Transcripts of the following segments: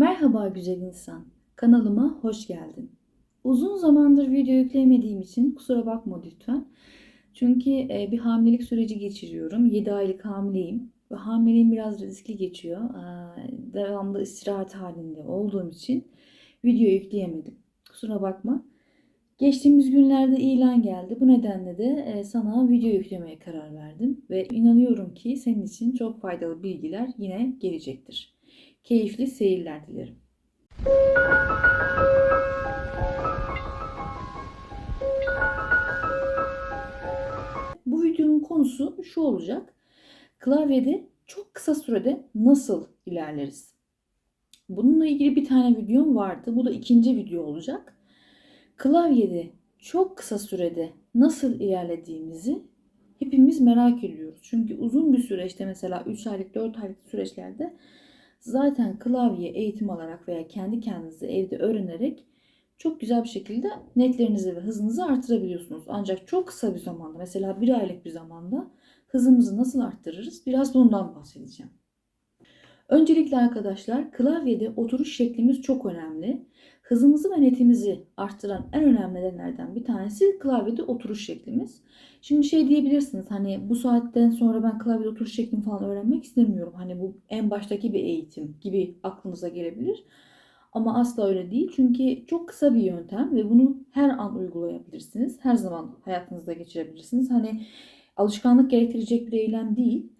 Merhaba güzel insan. Kanalıma hoş geldin. Uzun zamandır video yükleyemediğim için kusura bakma lütfen. Çünkü e, bir hamilelik süreci geçiriyorum. 7 aylık hamileyim. Ve hamileliğim biraz riskli geçiyor. Devamlı istirahat halinde olduğum için video yükleyemedim. Kusura bakma. Geçtiğimiz günlerde ilan geldi. Bu nedenle de e, sana video yüklemeye karar verdim. Ve inanıyorum ki senin için çok faydalı bilgiler yine gelecektir. Keyifli seyirler dilerim. Bu videonun konusu şu olacak. Klavyede çok kısa sürede nasıl ilerleriz? Bununla ilgili bir tane videom vardı. Bu da ikinci video olacak. Klavyede çok kısa sürede nasıl ilerlediğimizi hepimiz merak ediyoruz. Çünkü uzun bir süreçte mesela 3 aylık 4 aylık süreçlerde zaten klavye eğitim alarak veya kendi kendinize evde öğrenerek çok güzel bir şekilde netlerinizi ve hızınızı artırabiliyorsunuz. Ancak çok kısa bir zamanda mesela bir aylık bir zamanda hızımızı nasıl arttırırız? Biraz bundan bahsedeceğim. Öncelikle arkadaşlar klavyede oturuş şeklimiz çok önemli. Hızımızı ve netimizi arttıran en önemli nedenlerden bir tanesi klavyede oturuş şeklimiz. Şimdi şey diyebilirsiniz hani bu saatten sonra ben klavyede oturuş şeklimi falan öğrenmek istemiyorum. Hani bu en baştaki bir eğitim gibi aklınıza gelebilir. Ama asla öyle değil. Çünkü çok kısa bir yöntem ve bunu her an uygulayabilirsiniz. Her zaman hayatınızda geçirebilirsiniz. Hani alışkanlık gerektirecek bir eylem değil.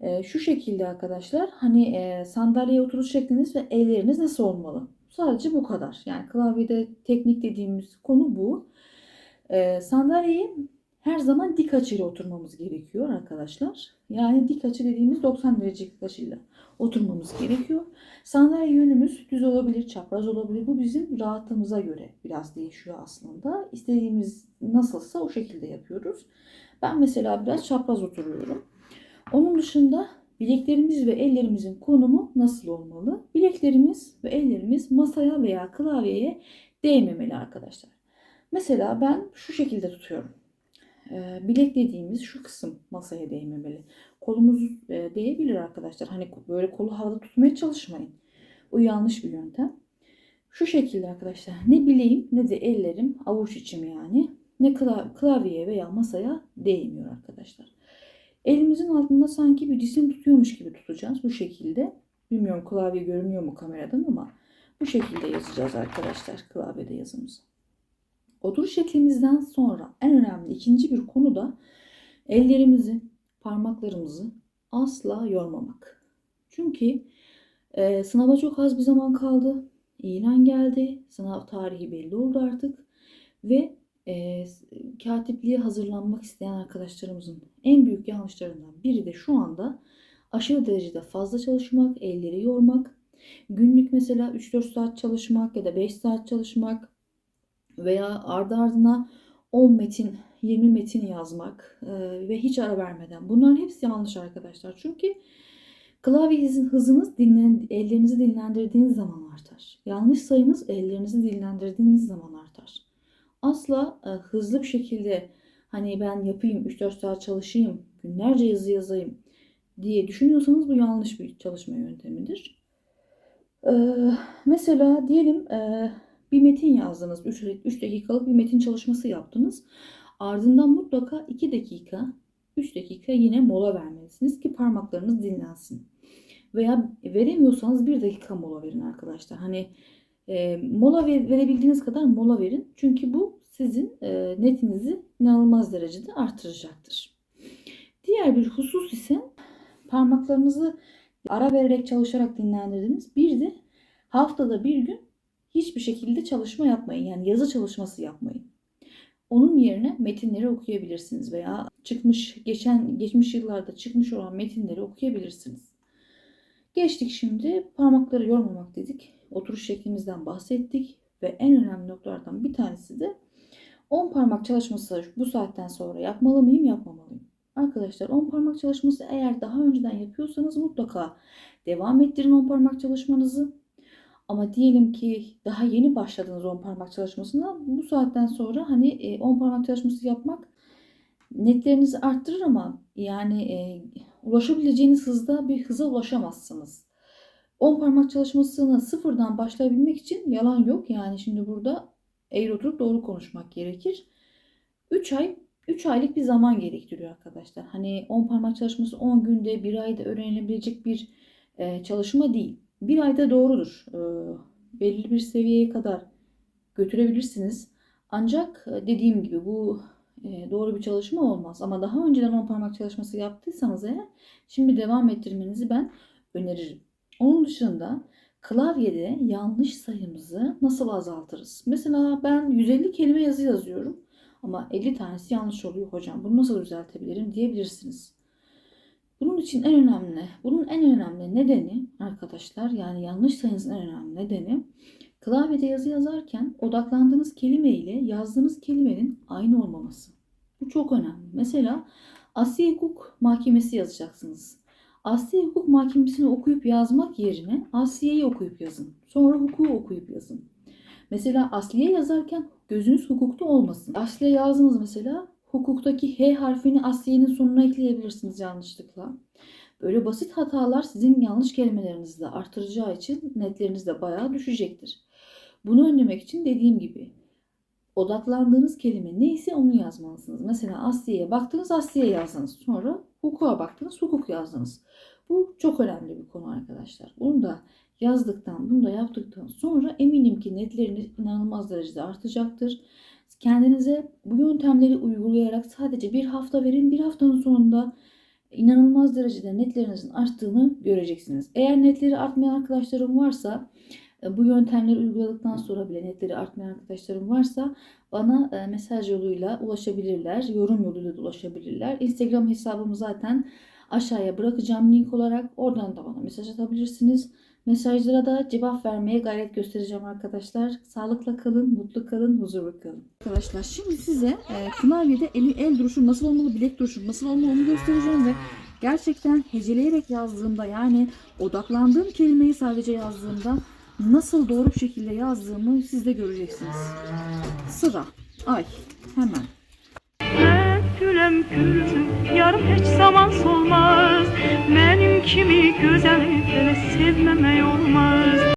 E, şu şekilde arkadaşlar hani e, sandalyeye oturuş şekliniz ve elleriniz nasıl olmalı? Sadece bu kadar. Yani klavyede teknik dediğimiz konu bu. E, sandalyeye her zaman dik açıyla oturmamız gerekiyor arkadaşlar. Yani dik açı dediğimiz 90 derecelik açıyla oturmamız gerekiyor. Sandalye yönümüz düz olabilir, çapraz olabilir. Bu bizim rahatlığımıza göre biraz değişiyor aslında. İstediğimiz nasılsa o şekilde yapıyoruz. Ben mesela biraz çapraz oturuyorum. Onun dışında bileklerimiz ve ellerimizin konumu nasıl olmalı? Bileklerimiz ve ellerimiz masaya veya klavyeye değmemeli arkadaşlar. Mesela ben şu şekilde tutuyorum. Ee, bilek dediğimiz şu kısım masaya değmemeli. Kolumuz e, değebilir arkadaşlar. Hani böyle kolu havada tutmaya çalışmayın. Bu yanlış bir yöntem. Şu şekilde arkadaşlar ne bileğim ne de ellerim avuç içim yani ne klavyeye veya masaya değmiyor arkadaşlar. Elimizin altında sanki bir cisim tutuyormuş gibi tutacağız bu şekilde. Bilmiyorum klavye görünüyor mu kameradan ama bu şekilde yazacağız arkadaşlar klavyede yazımızı. Oturuş şeklimizden sonra en önemli ikinci bir konu da ellerimizi, parmaklarımızı asla yormamak. Çünkü e, sınava çok az bir zaman kaldı. İlan geldi. Sınav tarihi belli oldu artık. Ve e, katipliğe hazırlanmak isteyen arkadaşlarımızın en büyük yanlışlarından biri de şu anda aşırı derecede fazla çalışmak, elleri yormak, günlük mesela 3-4 saat çalışmak ya da 5 saat çalışmak veya ardı ardına 10 metin, 20 metin yazmak ve hiç ara vermeden. Bunların hepsi yanlış arkadaşlar. Çünkü klavye hızınız dinlen, ellerinizi dinlendirdiğiniz zaman artar. Yanlış sayınız ellerinizi dinlendirdiğiniz zaman artar. Asla e, hızlı bir şekilde hani ben yapayım 3-4 saat çalışayım, günlerce yazı yazayım diye düşünüyorsanız bu yanlış bir çalışma yöntemidir. Ee, mesela diyelim e, bir metin yazdınız. 3, 3 dakikalık bir metin çalışması yaptınız. Ardından mutlaka 2 dakika, 3 dakika yine mola vermelisiniz ki parmaklarınız dinlensin. Veya veremiyorsanız 1 dakika mola verin arkadaşlar. Hani e, mola ver, verebildiğiniz kadar mola verin. Çünkü bu sizin e, netinizi inanılmaz derecede artıracaktır. Diğer bir husus ise parmaklarınızı ara vererek çalışarak dinlendirdiniz. Bir de haftada bir gün hiçbir şekilde çalışma yapmayın. Yani yazı çalışması yapmayın. Onun yerine metinleri okuyabilirsiniz veya çıkmış geçen geçmiş yıllarda çıkmış olan metinleri okuyabilirsiniz. Geçtik şimdi parmakları yormamak dedik. Oturuş şeklimizden bahsettik ve en önemli noktalardan bir tanesi de 10 parmak çalışması bu saatten sonra yapmalı mıyım, yapmamalıyım? Arkadaşlar 10 parmak çalışması eğer daha önceden yapıyorsanız mutlaka devam ettirin 10 parmak çalışmanızı. Ama diyelim ki daha yeni başladınız 10 parmak çalışmasına. Bu saatten sonra hani 10 parmak çalışması yapmak netlerinizi arttırır ama yani e, ulaşabileceğiniz hızda bir hıza ulaşamazsınız. 10 parmak çalışmasını sıfırdan başlayabilmek için yalan yok. Yani şimdi burada eğri oturup doğru konuşmak gerekir. 3 ay 3 aylık bir zaman gerektiriyor arkadaşlar. Hani 10 parmak çalışması 10 günde, 1 ayda öğrenilebilecek bir e, çalışma değil. 1 ayda doğrudur. E, belli bir seviyeye kadar götürebilirsiniz. Ancak e, dediğim gibi bu e, doğru bir çalışma olmaz. Ama daha önceden 10 parmak çalışması yaptıysanız eğer şimdi devam ettirmenizi ben öneririm. Onun dışında klavyede yanlış sayımızı nasıl azaltırız? Mesela ben 150 kelime yazı yazıyorum ama 50 tanesi yanlış oluyor hocam. Bunu nasıl düzeltebilirim diyebilirsiniz. Bunun için en önemli, bunun en önemli nedeni arkadaşlar yani yanlış sayınızın en önemli nedeni klavyede yazı yazarken odaklandığınız kelime ile yazdığınız kelimenin aynı olmaması. Bu çok önemli. Mesela Asya Hukuk Mahkemesi yazacaksınız. Asya Hukuk Mahkemesi'ni okuyup yazmak yerine Asya'yı okuyup yazın. Sonra hukuku okuyup yazın. Mesela Asliye yazarken gözünüz hukukta olmasın. Asliye yazdınız mesela hukuktaki H harfini Asliye'nin sonuna ekleyebilirsiniz yanlışlıkla. Böyle basit hatalar sizin yanlış kelimelerinizi de artıracağı için netleriniz de bayağı düşecektir. Bunu önlemek için dediğim gibi odaklandığınız kelime neyse onu yazmalısınız. Mesela Asliye'ye baktınız Asliye yazdınız. Sonra hukuka baktınız hukuk yazdınız. Bu çok önemli bir konu arkadaşlar. Bunu da yazdıktan, bunu da yaptıktan sonra eminim ki netleriniz inanılmaz derecede artacaktır. Kendinize bu yöntemleri uygulayarak sadece bir hafta verin. Bir haftanın sonunda inanılmaz derecede netlerinizin arttığını göreceksiniz. Eğer netleri artmayan arkadaşlarım varsa bu yöntemleri uyguladıktan sonra bile netleri artmayan arkadaşlarım varsa bana e, mesaj yoluyla ulaşabilirler. Yorum yoluyla da ulaşabilirler. Instagram hesabımı zaten aşağıya bırakacağım link olarak. Oradan da bana mesaj atabilirsiniz. Mesajlara da cevap vermeye gayret göstereceğim arkadaşlar. Sağlıkla kalın, mutlu kalın, huzurlu kalın. Arkadaşlar şimdi size e, klavyede el, el duruşu nasıl olmalı, bilek duruşu nasıl olmalı onu göstereceğim ve gerçekten heceleyerek yazdığımda yani odaklandığım kelimeyi sadece yazdığımda nasıl doğru bir şekilde yazdığımı siz de göreceksiniz. Sıra. Ay. Hemen. Gülüm gülüm yarım hiç zaman solmaz Benim kimi güzel sevmeme olmaz